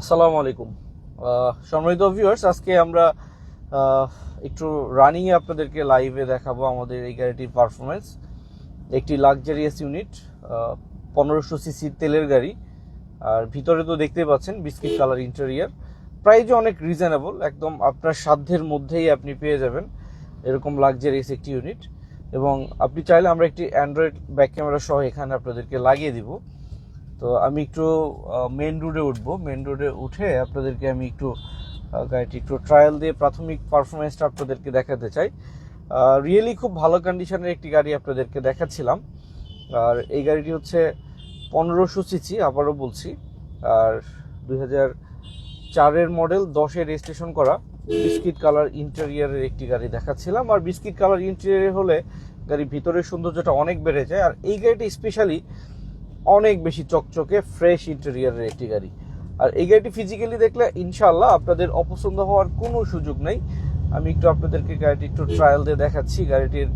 আসসালামু আলাইকুম। সম্মানিত ভিউয়ার্স আজকে আমরা একটু রানিংয়ে আপনাদেরকে লাইভে দেখাবো আমাদের এই গাড়িটির পারফরমেন্স একটি লাক্সারিয়াস ইউনিট পনেরোশো সিসির তেলের গাড়ি। আর ভিতরে তো দেখতেই পাচ্ছেন বিস্কিট কালার ইন্টেরিয়ার প্রাইজও অনেক রিজনেবল একদম আপনার সাধ্যের মধ্যেই আপনি পেয়ে যাবেন এরকম লাক্সারিয়াস একটি ইউনিট এবং আপনি চাইলে আমরা একটি অ্যান্ড্রয়েড ব্যাক ক্যামেরা সহ এখানে আপনাদেরকে লাগিয়ে দিব। তো আমি একটু মেন রোডে উঠবো। মেন রোডে উঠে আপনাদেরকে আমি একটু গাড়িটি একটু ট্রায়াল দিয়ে প্রাথমিক পারফরমেন্সটা আপনাদেরকে দেখাতে চাই। রিয়েলি খুব ভালো কন্ডিশনের একটি গাড়ি আপনাদেরকে দেখাচ্ছিলাম। আর এই গাড়িটি হচ্ছে পনেরোশো সিসি, আবারও বলছি। আর দুই হাজার চারের মডেল দশে রেজিস্ট্রেশন করা। বিস্কিট কালার ইন্টেরিয়ারের একটি গাড়ি দেখাচ্ছিলাম। আর বিস্কিট কালার ইন্টেরিয়ার হলে গাড়ির ভিতরের সৌন্দর্যটা অনেক বেড়ে যায়। আর এই গাড়িটি স্পেশালি অনেক বেশি চকচকে ফ্রেশ ইন্টেরিয়ারের একটি গাড়ি। আর এই গাড়িটি ফিজিক্যালি দেখলে ইনশাল্লাহ আপনাদের অপছন্দ হওয়ার কোনো সুযোগ নেই। আমি একটু আপনাদেরকে গাড়িটি একটু ট্রায়াল দিয়ে দেখাচ্ছি। গাড়িটির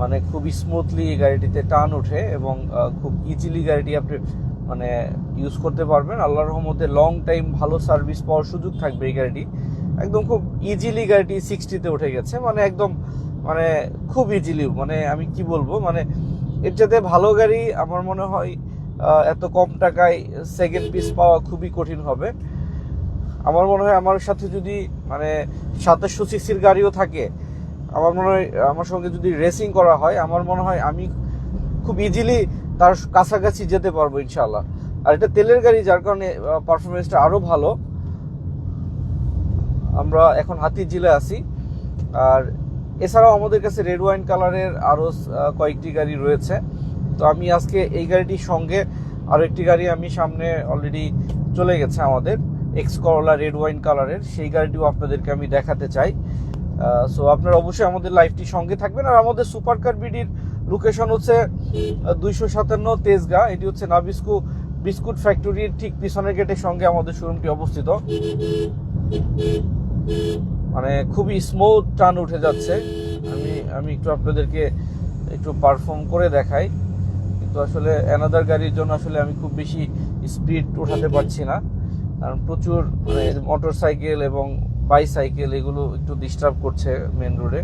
মানে খুবই স্মুথলি এই গাড়িটিতে টান ওঠে এবং খুব ইজিলি গাড়িটি আপনি মানে ইউজ করতে পারবেন। আল্লাহর রহমতে লং টাইম ভালো সার্ভিস পাওয়ার সুযোগ থাকবে এই গাড়িটি। একদম খুব ইজিলি গাড়িটি সিক্সটিতে উঠে গেছে। মানে একদম মানে খুব ইজিলি মানে আমি কি বলব? মানে এর যাতে ভালো গাড়ি আমার মনে হয় এত কম টাকায় সেকেন্ড পিস পাওয়া খুবই কঠিন হবে। আমার মনে হয় আমার সাথে যদি মানে সাতাশশো সিসির গাড়িও থাকে, আমার মনে হয়, আমার সঙ্গে যদি রেসিং করা হয়, আমার মনে হয় আমি খুব ইজিলি তার কাছাকাছি যেতে পারব ইনশাল্লাহ আর এটা তেলের গাড়ি, যার কারণে পারফরমেন্সটা আরও ভালো। আমরা এখন হাতির জিলে আছি। আর এছাড়াও আমাদের কাছে রেড ওয়াইন কালারের আরও কয়েকটি গাড়ি রয়েছে। তো আমি আজকে এই গাড়িটির সঙ্গে আরও একটি গাড়ি আমি সামনে অলরেডি চলে গেছে আমাদের এক্স করলা রেড ওয়াইন কালারের সেই গাড়িটিও আপনাদেরকে আমি দেখাতে চাই। সো আপনারা অবশ্যই আমাদের লাইভটির সঙ্গে থাকবেন। আর আমাদের সুপার কার বিডির লোকেশন হচ্ছে দুইশো সাতান্ন তেজগা। এটি হচ্ছে নাবিস্কু বিস্কুট ফ্যাক্টরির ঠিক পিছনের গেটের সঙ্গে আমাদের শোরুমটি অবস্থিত। মানে খুবই স্মুথ টান উঠে যাচ্ছে। আমি আমি একটু আপনাদেরকে একটু পারফর্ম করে দেখাই। কিন্তু আসলে অ্যানাদার গাড়ির জন্য আসলে আমি খুব বেশি স্পিড ওঠাতে পারছি না। কারণ প্রচুর মানে মোটর সাইকেল এবং বাইসাইকেল এগুলো একটু ডিস্টার্ব করছে মেন রোডে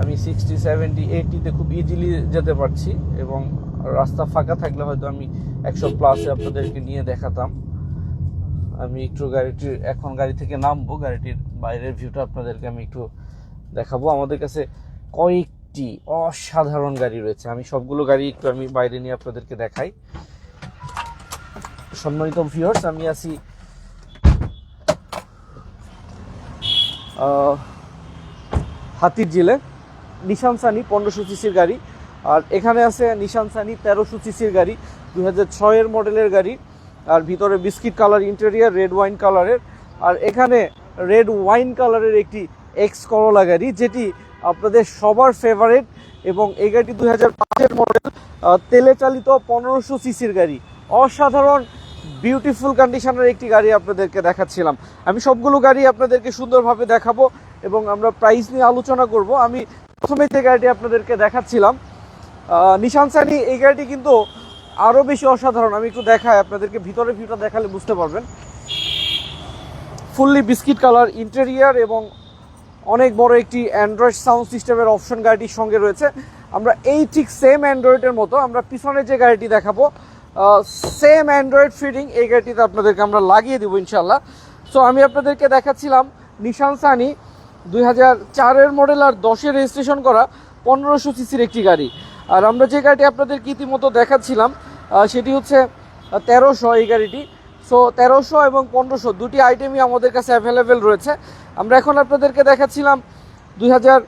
আমি সিক্সটি সেভেন্টি এইটিতে খুব ইজিলি যেতে পারছি এবং রাস্তা ফাঁকা থাকলে হয়তো আমি একশো প্লাসে আপনাদেরকে নিয়ে দেখাতাম। আমি একটু গাড়িটির এখন গাড়ি থেকে নামবো, গাড়িটির বাইরের ভিউটা আপনাদেরকে আমি একটু দেখাবো। আমাদের কাছে কয়েকটি অসাধারণ গাড়ি রয়েছে। আমি সবগুলো গাড়ি একটু আমি বাইরে নিয়ে আপনাদেরকে দেখাই। সম্মানিত ভিউয়ার্স আমি আছি হাতির জেলে। নিশান সানি পনেরোশো সিসির গাড়ি। আর এখানে আছে নিশান সানি তেরোশো সিসির গাড়ি দু হাজার ছয়ের মডেলের গাড়ি। আর ভিতরে biscuit colour interior, red wine কালারের। আর এখানে রেড ওয়াইন কালারের একটি এক্স করলা গাড়ি, যেটি আপনাদের সবার ফেভারেট এবং এই গাড়িটি দুই হাজার পাঁচের মডেল তেলে চালিত পনেরোশো সিসির গাড়ি। অসাধারণ বিউটিফুল কন্ডিশনের একটি গাড়ি আপনাদেরকে দেখাচ্ছিলাম। আমি সবগুলো গাড়ি আপনাদেরকে সুন্দরভাবে দেখাবো এবং আমরা প্রাইস নিয়ে আলোচনা করব। আমি প্রথমে যে গাড়িটি আপনাদেরকে দেখাচ্ছিলাম নিশান সানি এই গাড়িটি কিন্তু আরও বেশি অসাধারণ। আমি একটু দেখাই, আপনাদেরকে ভিতরে ভিউটা দেখালে বুঝতে পারবেন। ফুললি বিস্কিট কালার ইন্টেরিয়ার এবং অনেক বড় একটি অ্যান্ড্রয়েড সাউন্ড সিস্টেমের অপশন গাড়িটির সঙ্গে রয়েছে। আমরা এই ঠিক সেম অ্যান্ড্রয়েডের মতো আমরা পিছনে যে গাড়িটি দেখাবো সেম অ্যান্ড্রয়েড ফিডিং এই গাড়িটিতে আপনাদেরকে আমরা লাগিয়ে দেবো ইনশাল্লাহ সো আমি আপনাদেরকে দেখাচ্ছিলাম নিশান সানি দুই হাজার চারের মডেল আর দশের রেজিস্ট্রেশন করা পনেরোশো সিসির একটি গাড়ি। আর আমরা যে গাড়িটি আপনাদেরকে ইতিমতো দেখাচ্ছিলাম সেটি হচ্ছে তেরোশো এই গাড়িটি। সো তেরোশো এবং পনেরোশো দুটি আইটেমই আমাদের কাছে অ্যাভেলেবেল রয়েছে। আমরা এখন আপনাদেরকে দেখাচ্ছিলাম দুই হাজার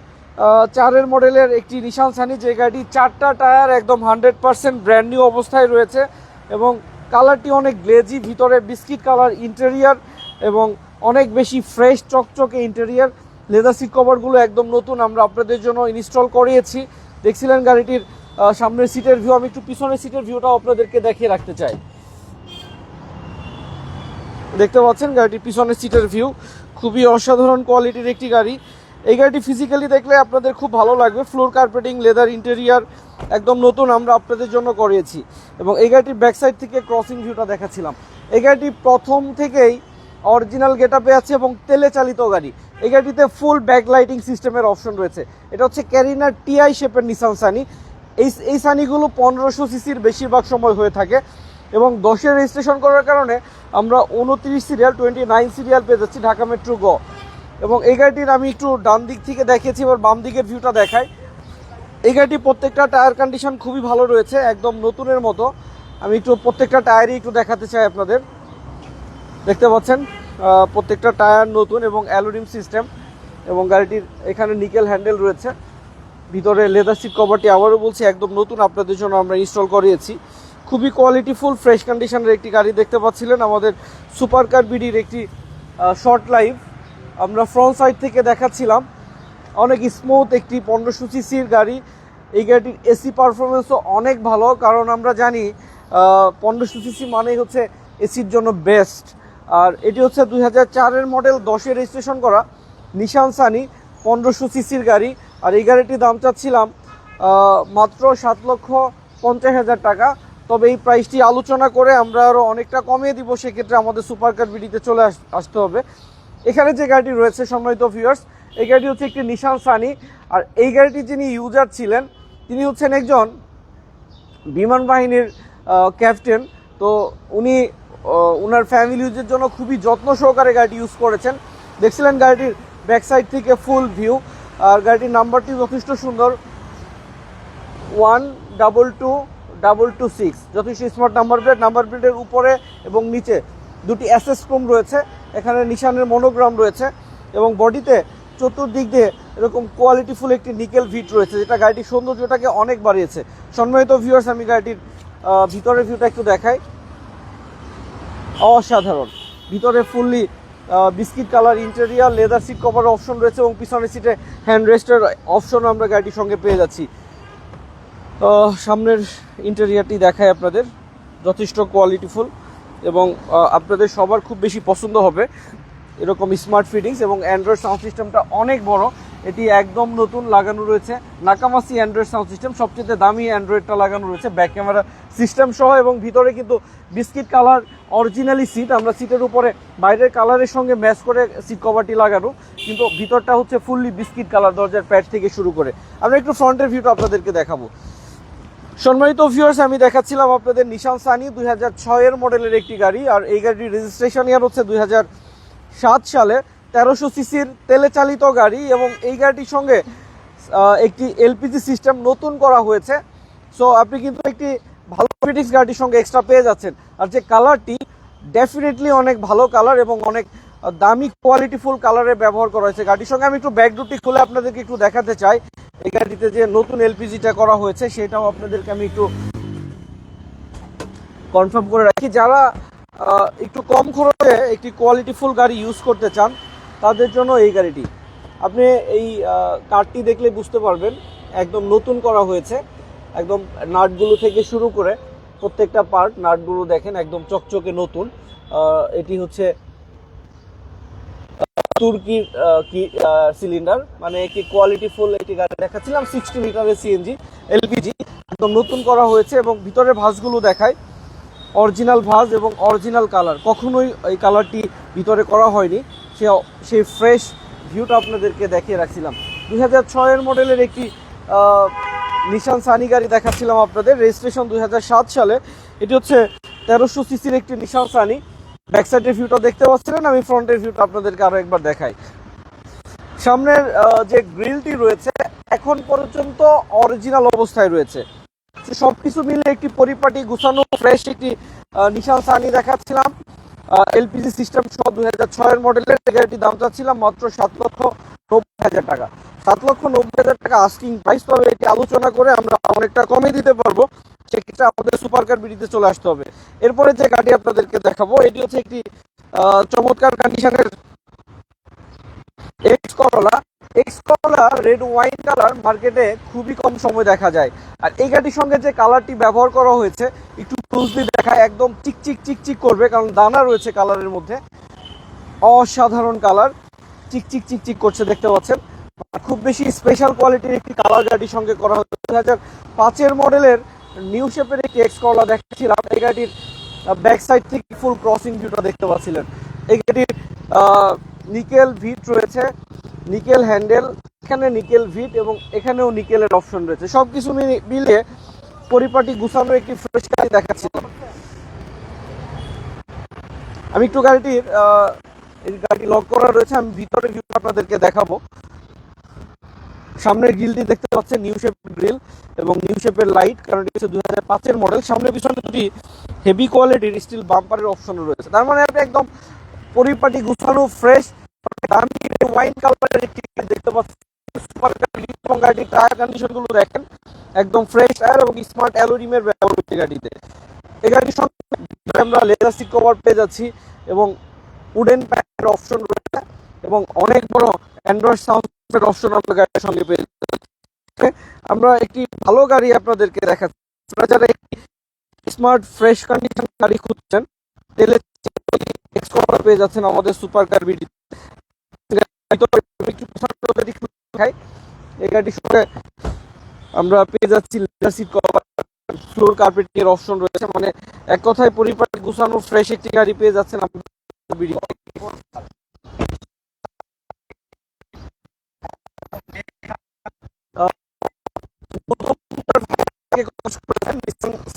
চারের মডেলের একটি নিশান সানি যে গাড়িটি চারটা টায়ার একদম হান্ড্রেড পার্সেন্ট ব্র্যান্ড নিউ অবস্থায় রয়েছে এবং কালারটি অনেক গ্লেজি ভিতরে বিস্কিট কালার ইন্টেরিয়ার এবং অনেক বেশি ফ্রেশ চকচকে ইন্টেরিয়ার লেদার সিট কভারগুলো একদম নতুন আমরা আপনাদের জন্য ইনস্টল করিয়েছি। দেখছিলেন গাড়িটির সামনের সিটের ভিউ আমি একটু পিছনের সিটের ভিউটাও আপনাদেরকে দেখিয়ে রাখতে চাই। দেখতে পাচ্ছেন, গাড়িটির পিছনের সিটের ভিউ খুবই অসাধারণ কোয়ালিটির একটি গাড়ি। এই গাড়িটি ফিজিক্যালি দেখলে আপনাদের খুব ভালো লাগবে। ফ্লোর কার্পেটিং লেদার ইন্টেরিয়ার একদম নতুন আমরা আপনাদের জন্য করিয়েছি। এবং এই গাড়িটির ব্যাক সাইড থেকে ক্রসিং ভিউটা দেখাচ্ছিলাম। এই গাড়িটি প্রথম থেকেই অরিজিনাল গেট আপে আছে এবং তেলে চালিত গাড়ি। এই গাড়িটিতে ফুল ব্যাক লাইটিং সিস্টেমের অপশন রয়েছে। এটা হচ্ছে ক্যারিনার টিআই শেপের নিসান সানি এই এই সানিগুলো পনেরোশো সিসির বেশিরভাগ সময় হয়ে থাকে। এবং দশের রেজিস্ট্রেশন করার কারণে আমরা উনত্রিশ সিরিয়াল টোয়েন্টি নাইন সিরিয়াল পেয়ে যাচ্ছি ঢাকা মেট্রো গ এবং এই গাড়িটির আমি একটু ডান দিক থেকে দেখিয়েছি, এবার বাম দিকের ভিউটা দেখাই। এই গাড়িটি প্রত্যেকটা টায়ার কন্ডিশন খুবই ভালো রয়েছে, একদম নতুনের মতো। আমি একটু প্রত্যেকটা টায়ারই একটু দেখাতে চাই আপনাদের। দেখতে পাচ্ছেন প্রত্যেকটা টায়ার নতুন এবং অ্যালুমিনিয়াম সিস্টেম এবং গাড়িটির এখানে নিকেল হ্যান্ডেল রয়েছে। ভিতরে লেদার সিট কভারটি আবারও বলছি, একদম নতুন আপনাদের জন্য আমরা ইনস্টল করিয়েছি। খুবই কোয়ালিটিফুল ফ্রেশ কন্ডিশনের একটি গাড়ি দেখতে পাচ্ছিলেন আমাদের সুপার কার বিডির একটি শর্ট লাইভ আমরা ফ্রন্ট সাইড থেকে দেখাচ্ছিলাম। অনেক স্মুথ একটি পনেরোশো সিসির গাড়ি। এই গাড়িটির এসি পারফরমেন্সও অনেক ভালো, কারণ আমরা জানি পনেরোশো সিসি মানেই হচ্ছে এসির জন্য বেস্ট আর এটি হচ্ছে দুই হাজার চারের মডেল দশে রেজিস্ট্রেশন করা নিশান সানি পনেরোশো সিসির গাড়ি। আর এই গাড়িটির দাম চাচ্ছিলাম মাত্র সাত লক্ষ পঞ্চাশ হাজার টাকা। তবে এই প্রাইসটি আলোচনা করে আমরা আরও অনেকটা কমিয়ে দিব, সেক্ষেত্রে আমাদের সুপার কার বিডিতে চলে আস- আসতে হবে। এখানে যে গাড়িটি রয়েছে, সম্মানিত ভিউয়ার্স এই গাড়িটি হচ্ছে একটি নিশান সানি আর এই গাড়িটি যিনি ইউজার ছিলেন, তিনি হচ্ছেন একজন বিমান বাহিনীর ক্যাপ্টেন তো উনি ওনার ফ্যামিলি ইউজের জন্য খুবই যত্ন সহকারে গাড়িটি ইউজ করেছেন। দেখছিলেন গাড়িটির ব্যাক সাইড থেকে ফুল ভিউ আর গাড়িটির নাম্বারটি যথেষ্ট সুন্দর। One double two double two six যথেষ্ট স্মার্ট নাম্বার প্লেট নাম্বার প্লেটের উপরে এবং নিচে দুটি অ্যাসেস ক্রোম রয়েছে, এখানে নিশানের মনোগ্রাম রয়েছে এবং বডিতে চতুর্দিক দিয়ে এরকম কোয়ালিটিফুল একটি নিকেল ভিট রয়েছে, যেটা গাড়িটির সৌন্দর্যটাকে অনেক বাড়িয়েছে। সম্মানিত ভিউয়ার্স আমি গাড়িটির ভিতরের ভিউটা একটু দেখাই। অসাধারণ। ভিতরে fully biscuit colour interior leather seat cover option রয়েছে এবং পিছনের সিটে হ্যান্ড রেস্টের অপশন আমরা গাড়িটির সঙ্গে পেয়ে যাচ্ছি। সামনের ইন্টেরিয়ারটি দেখায় আপনাদের। যথেষ্ট কোয়ালিটিফুল এবং আপনাদের সবার খুব বেশি পছন্দ হবে এরকম স্মার্ট ফিটিংস এবং অ্যান্ড্রয়েড সাউন্ড সিস্টেমটা অনেক বড়। এটি একদম নতুন লাগানো রয়েছে। নাকামাসি অ্যান্ড্রয়েড সাউন্ড সিস্টেম সবচেয়ে দামি অ্যান্ড্রয়েডটা লাগানো রয়েছে ব্যাক ক্যামেরা সিস্টেম সহ এবং ভিতরে কিন্তু বিস্কিট কালার অরিজিনালি সিট আমরা সিটের উপরে বাইরের কালারের সঙ্গে ম্যাচ করে সিট কভারটি লাগানো, কিন্তু ভিতরটা হচ্ছে ফুললি বিস্কিট কালার দরজার প্যাড থেকে শুরু করে। আমরা একটু ফ্রন্টের ভিউটা আপনাদেরকে দেখাবো। সম্মানিত ভিউয়ার্স আমি দেখাচ্ছিলাম আপনাদের নিশান সানি দুই ছয়ের মডেলের একটি গাড়ি। আর এই গাড়ির রেজিস্ট্রেশন ইয়ার হচ্ছে দুই হাজার সাত সালে। তেরোশো সিসির তেলে চালিত গাড়ি এবং এই গাড়িটির সঙ্গে একটি এলপিজি সিস্টেম নতুন করা হয়েছে। সো আপনি কিন্তু একটি ভালো ফিটিংস গাড়িটির সঙ্গে এক্সট্রা পেয়ে যাচ্ছেন। আর যে কালারটি ডেফিনেটলি অনেক ভালো কালার এবং অনেক দামি কোয়ালিটিফুল কালারের ব্যবহার করা হয়েছে। গাড়ির সঙ্গে আমি একটু ব্যাক ডোরটি খুলে আপনাদেরকে একটু দেখাতে চাই। এই গাড়িতে যে নতুন এলপিজিটা করা হয়েছে, সেটাও আপনাদেরকে আমি একটু কনফার্ম করে রাখি। যারা একটু কম খরচে একটি কোয়ালিটিফুল গাড়ি ইউজ করতে চান, তাদের জন্য এই গাড়িটি। আপনি এই কারটি দেখলে বুঝতে পারবেন, একদম নতুন করা হয়েছে, একদম নাটগুলো থেকে শুরু করে প্রত্যেকটা পার্ট নাটগুলো দেখেন, একদম চকচকে নতুন। এটি হচ্ছে তুর্কির কি সিলিন্ডার মানে একটি কোয়ালিটিফুল একটি গাড়ি দেখাচ্ছিলাম সিক্সটি লিটারের সিএনজি এলপিজি একদম নতুন করা হয়েছে এবং ভিতরের ভাঁজগুলো দেখায়। অরিজিনাল ভাঁজ এবং অরিজিনাল কালার কখনোই এই কালারটি ভিতরে করা হয়নি। সে সেই ফ্রেশ ভিউটা আপনাদেরকে দেখিয়ে রাখছিলাম। দুই হাজার ছয়ের মডেলের একটি নিশান সানি গাড়ি দেখাচ্ছিলাম আপনাদের রেজিস্ট্রেশন দুই সালে। এটি হচ্ছে তেরোশো সিসির একটি নিশান সানি ব্যাক সাইডের ভিউটা দেখতে পাচ্ছিলেন, আমি ফ্রন্টের ভিউটা আপনাদেরকে আরও একবার দেখাই। সামনের যে গ্রিলটি রয়েছে, এখন পর্যন্ত অরিজিনাল অবস্থায় রয়েছে। সবকিছু মিলে একটি পরিপাটি, গুছানো ফ্রেশ একটি নিশান সানি দেখাচ্ছিলাম। এলপিজি সিস্টেম সহ দুই হাজার ছয়ের মডেলের গাড়িটির দাম চাচ্ছিলাম মাত্র সাত লক্ষ নব্বই হাজার টাকা। সাত লক্ষ নব্বই হাজার টাকা আস্কিং প্রাইস তবে এটি আলোচনা করে আমরা অনেকটা কমে দিতে পারব। সেক্ষেত্রে আমাদের সুপার কার বিডিতে চলে আসতে হবে। এরপরে যে গাড়ি আপনাদেরকে দেখাবো, এটি হচ্ছে একটি চমৎকার কন্ডিশনের X Corolla X Corolla red wine colour মার্কেটে খুবই কম সময় দেখা যায়। আর এই গাড়ির সঙ্গে যে কালারটি ব্যবহার করা হয়েছে, একটু ক্লোজলি দেখায়, একদম চিকচিক চিকচিক করবে, কারণ দানা রয়েছে কালারের মধ্যে। অসাধারণ কালার চিকচিক চিকচিক করছে, দেখতে পাচ্ছেন। খুব বেশি স্পেশাল কোয়ালিটির একটি কালার গাড়ির সঙ্গে করা হচ্ছে দুই হাজার পাঁচের মডেলের নিউ শেপের একটি এক্স করলা দেখাচ্ছিলাম। এই গাড়ির ব্যাক সাইড থেকে ফুল ক্রসিং ভিউটা দেখতে পাচ্ছিলেন। এই গাড়ির নিকেল ভিট রয়েছে নিকেল হ্যান্ডেল এখানে নিকেল ভিট এবং এখানেও নিকেলের অপশন রয়েছে। সব কিছু মিলিয়ে পরিপাটি গুছানো একটি ফ্রেশ গাড়ি দেখাচ্ছিলাম। আমি একটু গাড়িটির এই লক করা রয়েছে, আমি ভিতরে ভিউ আপনাদেরকে দেখাবো। সামনের গ্রিলটি দেখতে পাচ্ছেন নিউ শেপ গ্রিল এবং নিউ শেপের লাইট কারণ এটি হচ্ছে দুই হাজার পাঁচের মডেল সামনে পিছনে দুটি হেভি কোয়ালিটির স্টিল বাম্পারের অপশন রয়েছে। তার মানে আপনি একদম পরিপাটি, গুছানো ফ্রেশ দামি ওয়াইন কালারের একটি দেখতে পাচ্ছেন। সুপার এবং গাড়ির টায়ার কন্ডিশনগুলো দেখেন। একদম ফ্রেশ টায়ার এবং স্মার্ট অ্যালোরিমের ব্যবহার হচ্ছে গাড়িতে। এই গাড়ির সঙ্গে আমরা লেদার কভার পেয়ে যাচ্ছি এবং উডেন প্যাকের অপশন রয়েছে এবং অনেক বড় অ্যান্ড্রয়েড আমরা একটি ভালো গাড়ি আপনাদেরকে দেখাচ্ছি। স্মার্ট ফ্রেশ গাড়ি খুঁজছেন পেয়ে যাচ্ছেন আমাদের সুপার কার আমরা পেয়ে যাচ্ছি ফ্লোর কার্পেটিং এর অপশন রয়েছে। মানে এক কথায় পরিপাটি, গুছানো ফ্রেশ একটি গাড়ি পেয়ে যাচ্ছেন বিডি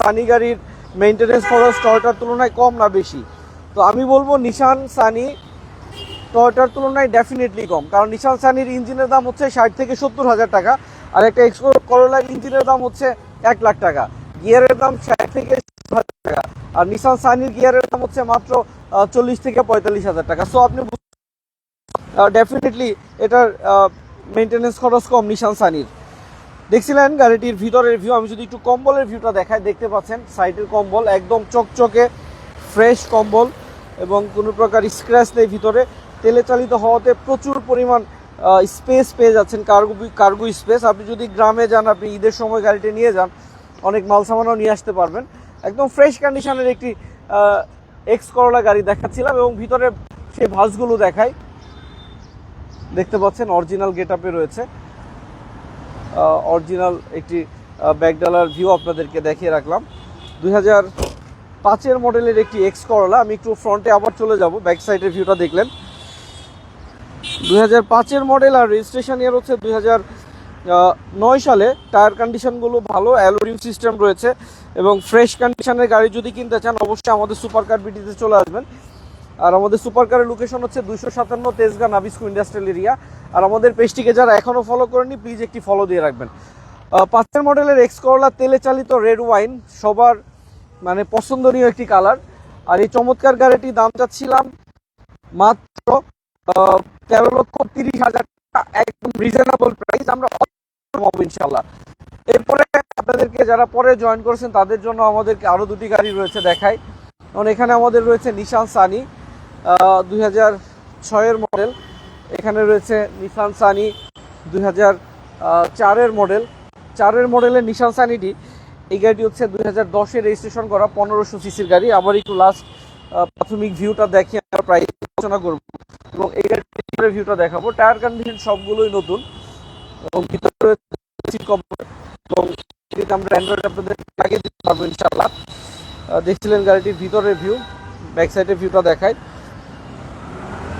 সানি গাড়ির মেনটেনেন্স খরচ টয়টার তুলনায় কম না বেশি। তো আমি বলব নিশান সানি টয়টার তুলনায় ডেফিনেটলি কম। কারণ নিশান সানির ইঞ্জিনের দাম হচ্ছে ষাট থেকে সত্তর হাজার টাকা আর একটা এক্সকো করোলার ইঞ্জিনের দাম হচ্ছে এক লাখ টাকা। গিয়ারের দাম ষাট থেকে হাজার টাকা আর নিশান সানির গিয়ারের দাম হচ্ছে মাত্র চল্লিশ থেকে পঁয়তাল্লিশ হাজার টাকা। সো আপনি ডেফিনেটলি এটার মেনটেনেন্স খরচ কম নিশান সানির দেখছিলেন গাড়িটির ভিতরের ভিউ আমি যদি একটু কম্বলের ভিউটা দেখাই, দেখতে পাচ্ছেন সাইডের কম্বল, একদম চকচকে ফ্রেশ কম্বল এবং কোনো প্রকার স্ক্র্যাচ নেই ভিতরে। তেলে চালিত হওয়াতে প্রচুর পরিমাণ স্পেস পেয়ে যাচ্ছেন কার্গো কার্গো স্পেস আপনি যদি গ্রামে যান, আপনি ঈদের সময় গাড়িটি নিয়ে যান, অনেক মাল সামানও নিয়ে আসতে পারবেন। একদম ফ্রেশ কন্ডিশনের একটি এক্স করলা গাড়ি দেখাচ্ছিলাম এবং ভিতরে সেই ভাসগুলো দেখাই। দেখতে পাচ্ছেন অরিজিনাল গেট রয়েছে। অরিজিনাল একটি ব্যাকডালার ভিউ আপনাদেরকে দেখিয়ে রাখলাম। দুই হাজার পাঁচের মডেলের একটি এক্স করলা আমি একটু ফ্রন্টে আবার চলে যাব ব্যাক সাইডের ভিউটা দেখলেন। দুই হাজার পাঁচের মডেল আর রেজিস্ট্রেশন ইয়ার হচ্ছে দুই হাজার নয় সালে। টায়ার কন্ডিশনগুলো ভালো অ্যালোরিম সিস্টেম রয়েছে এবং ফ্রেশ কন্ডিশনের গাড়ি যদি কিনতে চান, অবশ্যই আমাদের সুপার কার বিটিতে চলে আসবেন। আর আমাদের সুপার কারের লোকেশন হচ্ছে দুইশো সাতান্ন তেজগাঁ নাবিস্কু ইন্ডাস্ট্রিয়াল এরিয়া আর আমাদের পেজটিকে যারা এখনও ফলো করেনি প্লিজ একটি ফলো দিয়ে রাখবেন। পাঁচের মডেলের এক্স করলা তেলে চালিত রেড ওয়াইন সবার মানে পছন্দনীয় একটি কালার আর এই চমৎকার গাড়িটি দাম চাচ্ছিলাম মাত্র তেরো লক্ষ তিরিশ হাজার টাকা, একদম রিজনেবল প্রাইস আমরা পাবো ইনশাল্লাহ এরপরে আপনাদেরকে যারা পরে জয়েন করেছেন, তাদের জন্য আমাদেরকে আরও দুটি গাড়ি রয়েছে দেখায় কারণ এখানে আমাদের রয়েছে নিশান সানি দুই হাজার ছয়ের মডেল এখানে রয়েছে নিশান সানি দুই হাজার চারের মডেল চারের মডেলের নিশান সানিটি এই গাড়িটি হচ্ছে দুই হাজার দশে রেজিস্ট্রেশন করা পনেরোশো সিসির গাড়ি। আবার একটু লাস্ট প্রাথমিক ভিউটা দেখিয়ে আমরা প্রাইস আলোচনা করব। এবং এই গাড়ির ভিউটা দেখাবো। টায়ার কন্ডিশন সবগুলোই নতুন। এবং ভিতরে এবং আমরা অ্যান্ড্রয়েড আপনাদের লাগিয়ে দিতে পারব দেখছিলেন গাড়িটির ভিতরের ভিউ ব্যাক সাইডের ভিউটা দেখায়।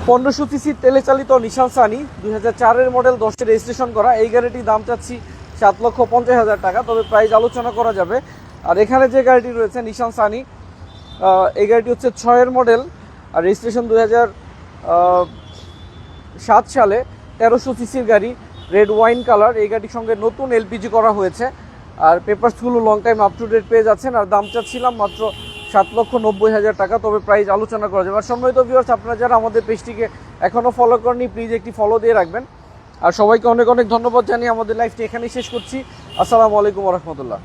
পনেরোশো সিসি তেলে চালিত নিশান সানি দুই হাজার চারের মডেল দশে রেজিস্ট্রেশন করা। এই গাড়িটির দাম চাচ্ছি সাত লক্ষ পঞ্চাশ হাজার টাকা, তবে প্রাইস আলোচনা করা যাবে। আর এখানে যে গাড়িটি রয়েছে নিশান সানি এই গাড়িটি হচ্ছে ছয়ের মডেল আর রেজিস্ট্রেশন দুই সাত সালে তেরোশো সিসির গাড়ি রেড ওয়াইন কালার এই গাড়ির সঙ্গে নতুন এলপিজি করা হয়েছে। আর পেপারসগুলো long time up to date পেয়ে যাচ্ছেন। আর দাম চাচ্ছিলাম মাত্র সাত লক্ষ নব্বই হাজার টাকা, তবে প্রাইস আলোচনা করা যাবে। আর সম্মানিত ভিউয়ার্স আপনারা যারা আমাদের পেজটিকে এখনও ফলো করেনি প্লিজ একটি ফলো দিয়ে রাখবেন। আর সবাইকে অনেক অনেক ধন্যবাদ জানিয়ে আমাদের লাইফটি এখানেই শেষ করছি। আসসালামু আলাইকুম রহমতুল্লাহ।